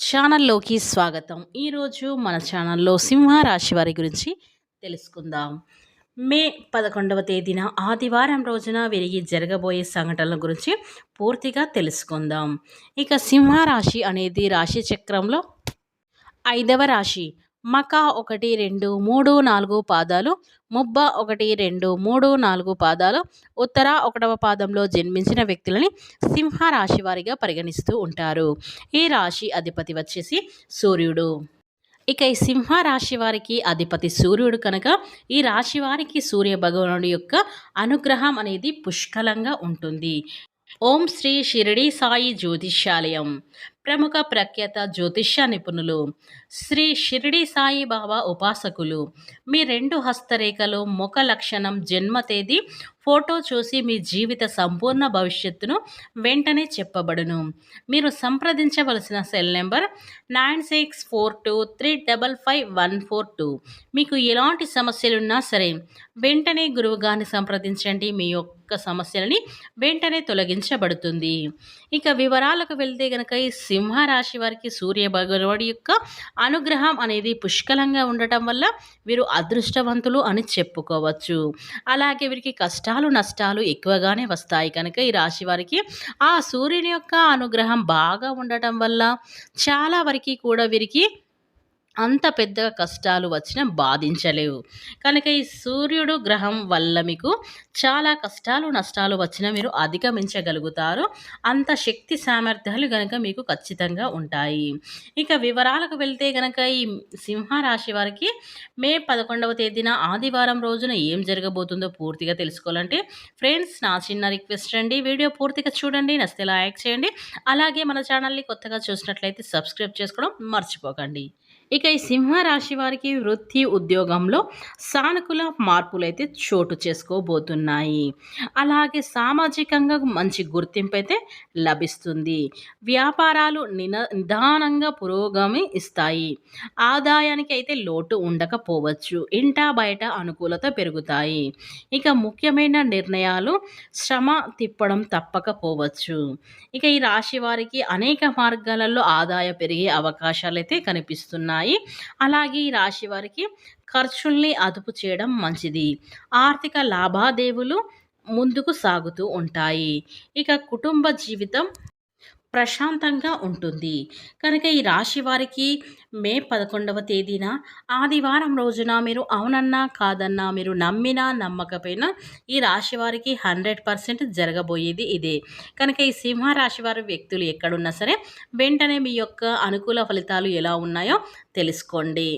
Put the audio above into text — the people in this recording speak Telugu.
ఛానల్లోకి స్వాగతం. ఈరోజు మన ఛానల్లో సింహ రాశి వారి గురించి తెలుసుకుందాం. మే పదకొండవ తేదీన ఆదివారం రోజున విరిగి జరగబోయే సంఘటనల గురించి పూర్తిగా తెలుసుకుందాం. ఇక సింహ రాశి అనేది రాశి చక్రంలో ఐదవ రాశి. మకా ఒకటి రెండు మూడు నాలుగు పాదాలు ముబ్బ ఒకటి రెండు మూడు నాలుగు పాదాలు ఉత్తర ఒకటవ పాదంలో జన్మించిన వ్యక్తులని సింహ రాశి వారిగా పరిగణిస్తూ ఉంటారు. ఈ రాశి అధిపతి వచ్చేసి సూర్యుడు. ఇక ఈ సింహ రాశి వారికి అధిపతి సూర్యుడు కనుక ఈ రాశి వారికి సూర్య భగవానుడి యొక్క అనుగ్రహం అనేది పుష్కలంగా ఉంటుంది. ఓం శ్రీ షిరిడి సాయి జ్యోతిష్యాలయం. ప్రముఖ ప్రఖ్యాత జ్యోతిష్య నిపుణులు శ్రీ షిరిడి సాయి బాబా ఉపాసకులు. మీ రెండు హస్తరేఖలు ముఖ లక్షణం జన్మ తేదీ ఫోటో చూసి మీ జీవిత సంపూర్ణ భవిష్యత్తును వెంటనే చెప్పబడును. మీరు సంప్రదించవలసిన cell number nine six four two three double five one four two. మీకు ఎలాంటి సమస్యలున్నా సరే వెంటనే గురువుగారిని సంప్రదించండి. మీ యొక్క సమస్యలని వెంటనే తొలగించబడుతుంది. ఇక వివరాలకు వెళ్తే గనక ఈ సింహరాశి వారికి సూర్య భగవాడి యొక్క అనుగ్రహం అనేది పుష్కలంగా ఉండటం వల్ల వీరు అదృష్టవంతులు అని చెప్పుకోవచ్చు. అలాగే వీరికి కష్టాలు నష్టాలు ఎక్కువగానే వస్తాయి కనుక ఈ రాశి వారికి ఆ సూర్యుని యొక్క అనుగ్రహం బాగా ఉండటం వల్ల చాలా వరకు కూడా వీరికి అంత పెద్ద కష్టాలు వచ్చినా బాధించలేవు. కనుక ఈ సూర్యుడు గ్రహం వల్ల మీకు చాలా కష్టాలు నష్టాలు వచ్చినా మీరు అధిగమించగలుగుతారు. అంత శక్తి సామర్థ్యాలు కనుక మీకు ఖచ్చితంగా ఉంటాయి. ఇక వివరాలకు వెళ్తే కనుక ఈ సింహరాశి వారికి మే పదకొండవ తేదీన ఆదివారం రోజున ఏం జరగబోతుందో పూర్తిగా తెలుసుకోవాలంటే ఫ్రెండ్స్ నా చిన్న రిక్వెస్ట్ అండి. వీడియో పూర్తిగా చూడండి నస్తే లైక్ చేయండి. అలాగే మన ఛానల్ని కొత్తగా చూసినట్లయితే సబ్స్క్రైబ్ చేసుకోవడం మర్చిపోకండి. ఇక ఈ సింహరాశి వారికి వృత్తి ఉద్యోగంలో సానుకూల మార్పులు అయితే చోటు చేసుకోబోతున్నాయి. అలాగే సామాజికంగా మంచి గుర్తింపు అయితే లభిస్తుంది. వ్యాపారాలు నిన నిదానంగా పురోగమి ఇస్తాయి. ఆదాయానికి అయితే లోటు ఉండకపోవచ్చు. ఇంటా బయట అనుకూలత పెరుగుతాయి. ఇక ముఖ్యమైన నిర్ణయాలు శ్రమ తిప్పడం తప్పకపోవచ్చు. ఇక ఈ రాశి వారికి అనేక మార్గాలలో ఆదాయ పెరిగే అవకాశాలు అయితే కనిపిస్తున్నాయి. ఉన్నాయి అలాగే ఈ రాశి వారికి ఖర్చుల్ని అదుపు చేయడం మంచిది. ఆర్థిక లాభాదేవులు ముందుకు సాగుతూ ఉంటాయి. ఇక కుటుంబ జీవితం ప్రశాంతంగా ఉంటుంది. కనుక ఈ రాశి వారికి మే పదకొండవ తేదీన ఆదివారం రోజున మీరు అవునన్నా కాదన్నా మీరు నమ్మినా నమ్మకపోయినా ఈ రాశి వారికి హండ్రెడ్ పర్సెంట్ జరగబోయేది ఇదే. కనుక ఈ సింహ రాశి వారి వ్యక్తులు ఎక్కడున్నా సరే వెంటనే మీ యొక్క అనుకూల ఫలితాలు ఎలా ఉన్నాయో తెలుసుకోండి.